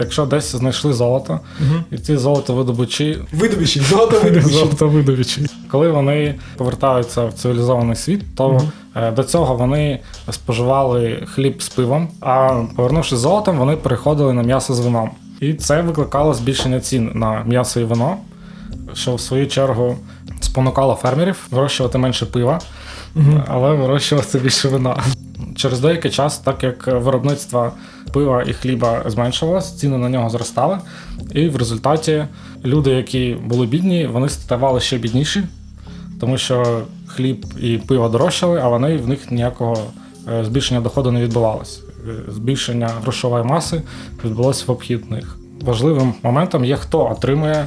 Якщо десь знайшли золото, і ці золотовидобучі Видобичі, золото видобичі. золотовидобичі, коли вони повертаються в цивілізований світ, то е, до цього вони споживали хліб з пивом, а повернувшись золотом, вони переходили на м'ясо з вином. І це викликало збільшення цін на м'ясо і вино, що в свою чергу спонукало фермерів вирощувати менше пива, але вирощувати більше вина. Через деякий час, так як виробництво пива і хліба зменшувалось, ціни на нього зростали, і в результаті люди, які були бідні, вони ставали ще бідніші, тому що хліб і пиво дорожчали, а вони в них ніякого е, збільшення доходу не відбувалося. Е, Збільшення грошової маси відбулося в обхід них. Важливим моментом є, хто отримує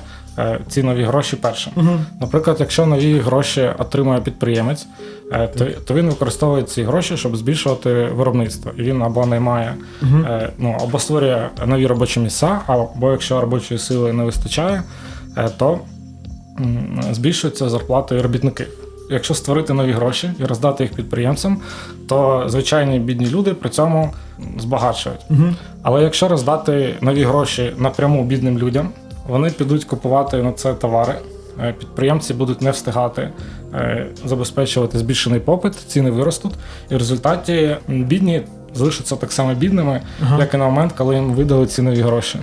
ці нові гроші першим. Наприклад, якщо нові гроші отримує підприємець, е, то, то він використовує ці гроші, щоб збільшувати виробництво. І він або наймає, е, ну або створює нові робочі місця, або якщо робочої сили не вистачає, е, то м, збільшуються зарплати робітників. Якщо створити нові гроші і роздати їх підприємцям, то звичайні бідні люди при цьому збагачують. Але якщо роздати нові гроші напряму бідним людям, вони підуть купувати на це товари. е, Підприємці будуть не встигати е, забезпечувати збільшений попит, ціни виростуть, і в результаті бідні залишаться так само бідними, як і на момент, коли їм видали цінові гроші.